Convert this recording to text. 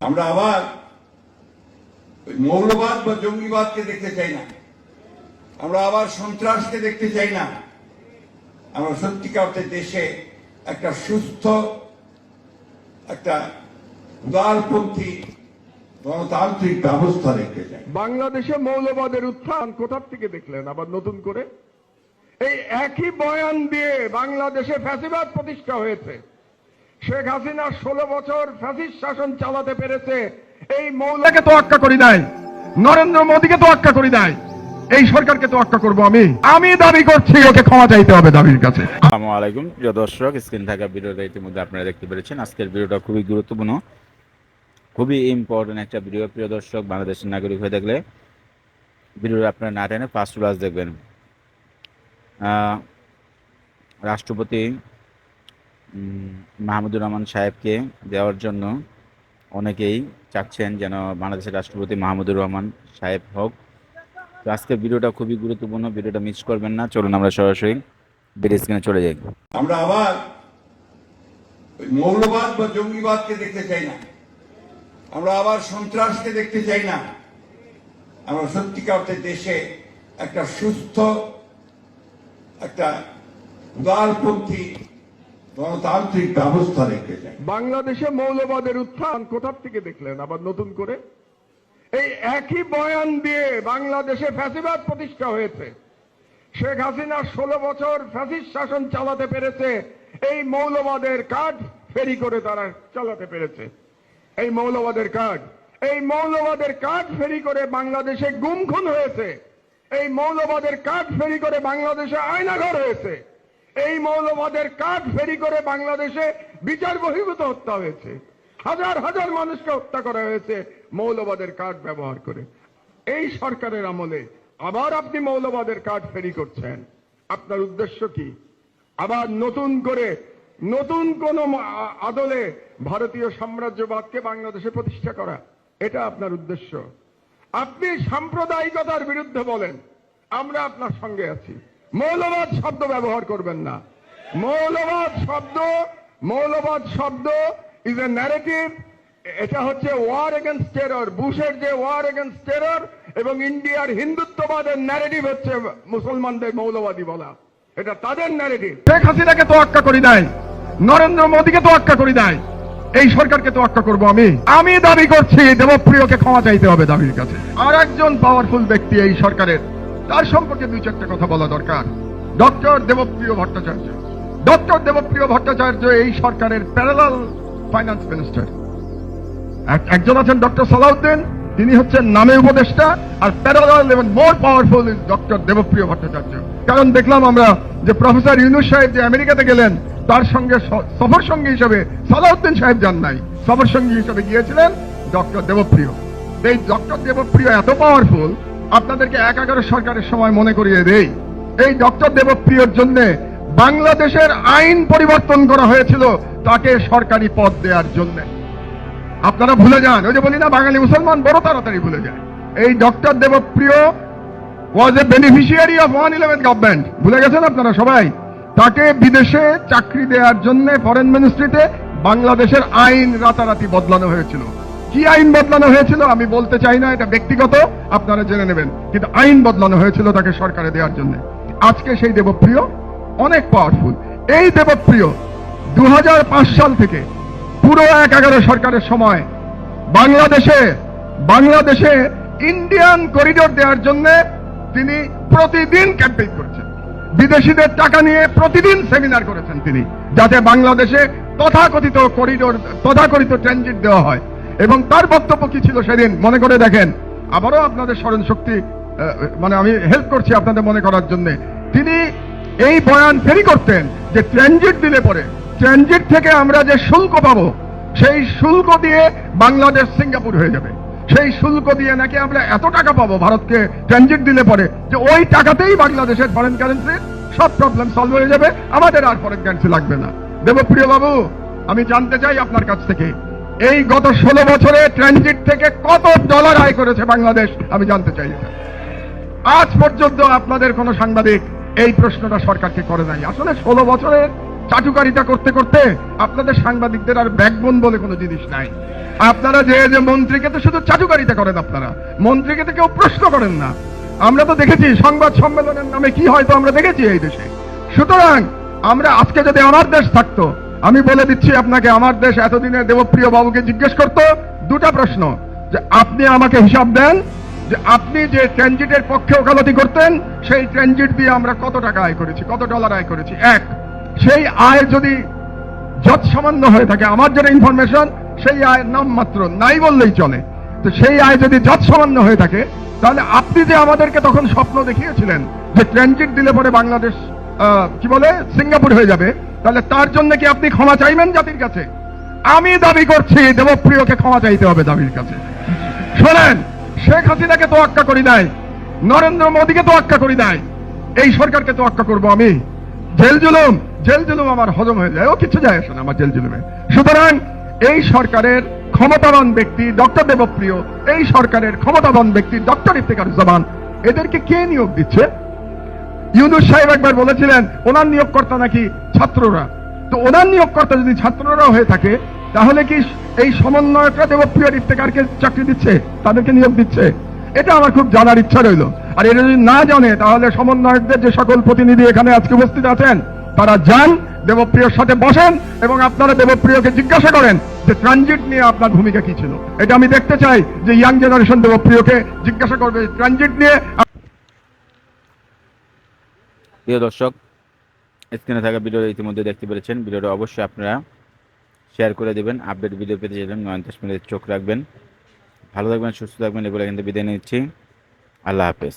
আমরা আবার মৌলবাদ বা জঙ্গিবাদকে দেখতে চাই না। আমরা আবার সন্ত্রাসকে দেখতে চাই না। আমরা সত্যিকার দেশে একটা সুস্থ, একটা উদারপন্থী গণতান্ত্রিক ব্যবস্থা দেখতে চাই। বাংলাদেশে মৌলবাদের উত্থান কোথার থেকে দেখলেন? আবার নতুন করে? এই একই বয়ান দিয়ে বাংলাদেশে ফ্যাসিবাদ প্রতিষ্ঠা হয়েছে। শেখ হাসিনা ষোলো বছর ফ্যাসিস্ট শাসন চালাতে পেরেছে। এই মৌলাকে তো আক্কা করি নাই। নরেন্দ্র মোদীকে তো আক্কা করি নাই। এই সরকারকে তো আক্কা করব আমি। আমি দাবি করছি ওকে ক্ষমা চাইতে হবে দাবির কাছে। আসসালামু আলাইকুম প্রিয় দর্শক স্ক্রিন থাকা ভিডিওটা ইতিমধ্যে আপনারা দেখতে পেরেছেন। আজকের ভিডিওটা খুবই গুরুত্বপূর্ণ খুবই ইম্পর্টেন্ট একটা ভিডিও প্রিয় দর্শক বাংলাদেশের নাগরিক হয়ে দেখলে ভিডিওটা আপনারা না টেনে ফার্স্ট ক্লাস দেখবেন। আহ, রাষ্ট্রপতি মাহমুদুর রহমান সাহেবকে দেওয়ার জন্য অনেকেই চাচ্ছেন যেন বাংলাদেশের রাষ্ট্রপতি মাহমুদুর রহমান সাহেব হোক। তো আজকের ভিডিওটা খুবই গুরুত্বপূর্ণ, ভিডিওটা মিস করবেন না। চলুন আমরা সরাসরি ভিডিও স্ক্রিনে চলে যাই। আমরা আবার মৌলবাদ বা জঙ্গিবাদকে দেখতে চাই না। আমরা আবার সন্ত্রাসকে দেখতে চাই না। আমরা সত্যিকার দেশে একটা সুস্থ, একটা উদারপন্থী গণতান্ত্রিক ব্যবস্থা চাই বাংলাদেশে মৌলবাদের উত্থান কোথার থেকে দেখলেন? আবার নতুন করে? এই একই বয়ান দিয়ে বাংলাদেশে ফ্যাসিবাদ প্রতিষ্ঠা হয়েছে। শেখ হাসিনা ষোলো বছর ফ্যাসিস্ট শাসন চালাতে পেরেছে। এই মৌলবাদের কাজ ফেরি করে তারা চালাতে পেরেছে। এই মৌলবাদের কাজ এই মৌলবাদের কাজ ফেরি করে বাংলাদেশে গুম খুন হয়েছে। এই মৌলবাদের কাজ ফেরি করে বাংলাদেশে আয়নাঘর হয়েছে। এই মৌলবাদের কাজ ফেরি করে বাংলাদেশে বিচার বহির্ভূত হত্যা হয়েছে। হাজার হাজার মানুষকে হত্যা করা হয়েছে মৌলবাদের কার্ড ব্যবহার করে। এই সরকারের আমলে আবার আপনি মৌলবাদের কার্ড ফেরি করছেন। আপনার উদ্দেশ্য কি? আবার নতুন করে, নতুন কোন আদলে ভারতীয় সাম্রাজ্যবাদকে বাংলাদেশে প্রতিষ্ঠা করা, এটা আপনার উদ্দেশ্য। আপনি সাম্প্রদায়িকতার বিরুদ্ধে বলেন, আমরা আপনার সঙ্গে আছি। মৌলবাদ শব্দ ব্যবহার করবেন না। মৌলবাদ শব্দ মৌলবাদ শব্দ ইজ এ ন্যারেটিভ এটা হচ্ছে ওয়ার এগেনস্ট টেরর বুশের যে ওয়ার এগেনস্ট টেরর এবং ইন্ডিয়ার হিন্দুত্ববাদের ন্যারেটিভ হচ্ছে মুসলমানদের মৌলবাদী বলা। এটা তাদের ন্যারেটিভ শেখ হাসিনাকে তো আক্কা করি নাই। নরেন্দ্র মোদীকে তো আক্কা করি নাই। এই সরকারকে তো আক্কা করব আমি। আমি দাবি করছি, দেবপ্রিয়কে ক্ষমা চাইতে হবে দাবির কাছে। আর একজন পাওয়ারফুল ব্যক্তি এই সরকারের। তার সম্পর্কে দুই চারটা কথা বলা দরকার। ডক্টর দেবপ্রিয় ভট্টাচার্য। ডক্টর দেবপ্রিয় ভট্টাচার্য এই সরকারের প্যারালাল ফাইন্যান্স মিনিস্টার একজন আছেন ডক্টর সালাউদ্দিন, তিনি হচ্ছেন নামে উপদেষ্টা, আর প্যারালাল এবং more powerful is doctor Debapriya Bhattacharya. কারণ দেখলাম আমরা যে প্রফেসর ইউনুস সাহেব যে আমেরিকাতে গেলেন, তার সঙ্গে সফর সঙ্গী হিসেবে সালাউদ্দিন সাহেব যান নাই। সফর সঙ্গী হিসেবে গিয়েছিলেন ডক্টর দেবপ্রিয়। এই ডক্টর দেবপ্রিয় এত পাওয়ারফুল আপনাদেরকে এক এগারো সরকারের সময় মনে করিয়ে দেই। এই ডক্টর দেবপ্রিয়র জন্য বাংলাদেশের আইন পরিবর্তন করা হয়েছিল তাকে সরকারি পদ দেওয়ার জন্যে। আপনারা ভুলে যান, ওই যে বলি না, বাঙালি মুসলমান বড় তাড়াতাড়ি ভুলে যায়। এই doctor Debapriya was a beneficiary of one eleven government ভুলে গেছেন আপনারা সবাই? তাকে বিদেশে চাকরি দেওয়ার জন্য ফরেন মিনিস্ট্রিতে বাংলাদেশের আইন রাতারাতি বদলানো হয়েছিল। কি আইন বদলানো হয়েছিল আমি বলতে চাই না, এটা ব্যক্তিগত, আপনারা জেনে নেবেন। কিন্তু আইন বদলানো হয়েছিল তাকে সরকারে দেওয়ার জন্য। আজকে সেই দেবপ্রিয় অনেক পাওয়ারফুল এই দেবপ্রিয় দু সাল থেকে পুরো এক এগারো সরকারের সময় বাংলাদেশে বাংলাদেশে ইন্ডিয়ান করিডোর দেওয়ার জন্য তিনি প্রতিদিন ক্যাম্পেইন করেছেন। বিদেশিদের টাকা নিয়ে প্রতিদিন সেমিনার করেছেন তিনি, যাতে বাংলাদেশে তথাকথিত করিডোর তথাকথিত ট্রানজিট দেওয়া হয়। এবং তার বক্তব্য কি ছিল সেদিন? মনে করে দেখেন। আবারও আপনাদের স্মরণ শক্তি মানে আমি হেল্প করছি আপনাদের মনে করার জন্য। তিনি এই বয়ান ফেরি করতেন যে ট্রানজিট দিলে পরে ট্রানজিট থেকে আমরা যে শুল্ক পাবো, সেই শুল্ক দিয়ে বাংলাদেশ সিঙ্গাপুর হয়ে যাবে। সেই শুল্ক দিয়ে নাকি আমরা এত টাকা পাবো ভারতকে ট্রানজিট দিলে পরে, যে ওই টাকাতেই বাংলাদেশের ফরেন কারেন্সি সব প্রবলেম সলভ হয়ে যাবে। আমাদের আর ফরেন কারেন্সি লাগবে না। দেবপ্রিয় বাবু আমি জানতে চাই আপনার কাছ থেকে এই গত ষোলো বছরে ট্রানজিট থেকে কত ডলার আয় করেছে বাংলাদেশ, আমি জানতে চাই। আজ পর্যন্ত আপনাদের কোন সাংবাদিক এই প্রশ্নটা সরকারকে করে নাই। আসলে ষোলো বছরের চাটুকারিতা করতে করতে আপনাদের সাংবাদিকদের আর ব্যাকবোন বলে কোনো জিনিস নাই। আপনারা যে যে মন্ত্রীকে তো শুধু চাটুকারিতা করেন আপনারা, মন্ত্রীকে তো কেউ প্রশ্ন করেন না। আমরা তো দেখেছি সংবাদ সম্মেলনের নামে কি হয়তো আমরা দেখেছি এই দেশে। সুতরাং আমরা আজকে যদি আমার দেশ থাকতো আমি বলে দিচ্ছি আপনাকে, আমার দেশ এতদিনে দেবপ্রিয় বাবুকে জিজ্ঞেস করতো দুটা প্রশ্ন। যে আপনি আমাকে হিসাব দেন যে আপনি যে ট্রানজিটের পক্ষে ওকালতি করতেন, সেই ট্রানজিট দিয়ে আমরা কত টাকা আয় করেছি, কত ডলার আয় করেছি? এক, সেই আয় যদি যত সামান্য হয়ে থাকে, আমার যেটা ইনফরমেশন সেই আয়ের নাম মাত্র নাই বললেই চলে। তো সেই আয় যদি যত সামান্য হয়ে থাকে, তাহলে আপনি যে আমাদেরকে তখন স্বপ্ন দেখিয়েছিলেন যে ট্রানজিট দিলে পরে বাংলাদেশ কি বলে? সিঙ্গাপুর হয়ে যাবে। তাহলে তার জন্য কি আপনি ক্ষমা চাইবেন জাতির কাছে? আমি দাবি করছি, দেবপ্রিয়কে ক্ষমা চাইতে হবে দাবির কাছে। শোনেন, শেখ হাসিনাকে তোয়াক্কা করি নাই, নরেন্দ্র মোদীকে তোয়াক্কা করি নাই। এই সরকারকে তোয়াক্কা করব আমি। জেল জুলুম জেল জুলুম আমার হজম হয়ে যায়। ও কিছু যায় আসে না আমার জেল জুলুমে। সুতরাং এই সরকারের ক্ষমতাবান ব্যক্তি ডক্টর দেবপ্রিয়, এই সরকারের ক্ষমতাবান ব্যক্তি ডক্টর ইফতেখারুজ্জামান এদেরকে কে নিয়োগ দিচ্ছে? ইউনুস সাহেব একবার বলেছিলেন, ওনার নিয়োগকর্তা নাকি ছাত্ররা? তো ওনার নিয়োগকর্তা যদি ছাত্ররা হয়ে থাকে, তাহলে কি এই সমন্বয়করা দেবপ্রিয় ইফতেকারকে চাকরি দিচ্ছে? তাদেরকে নিয়োগ দিচ্ছে? এটা আমার খুব জানার ইচ্ছা রইল। আর এটা যদি না জানে, তাহলে সমন্বয়কদের যে সকল প্রতিনিধি এখানে আজকে উপস্থিত আছেন, তারা যান, দেবপ্রিয়র সাথে বসেন এবং আপনারা দেবপ্রিয়কে জিজ্ঞাসা করেন যে ট্রানজিট নিয়ে আপনার ভূমিকা কি ছিল? এটা আমি দেখতে চাই যে ইয়াং জেনারেশন দেবপ্রিয়কে জিজ্ঞাসা করবে, ট্রানজিট নিয়ে প্রিয় দর্শক, স্ক্রিনে থাকা ভিডিও ইতিমধ্যে দেখতে পেরেছেন। ভিডিওটা অবশ্যই আপনারা শেয়ার করে দেবেন আপডেট ভিডিও পেতে চাইলে নয়ন মিনিট চোখ রাখবেন। ভালো থাকবেন, সুস্থ থাকবেন, এগুলো কিন্তু বিদায় নিচ্ছি। আল্লাহ হাফেজ।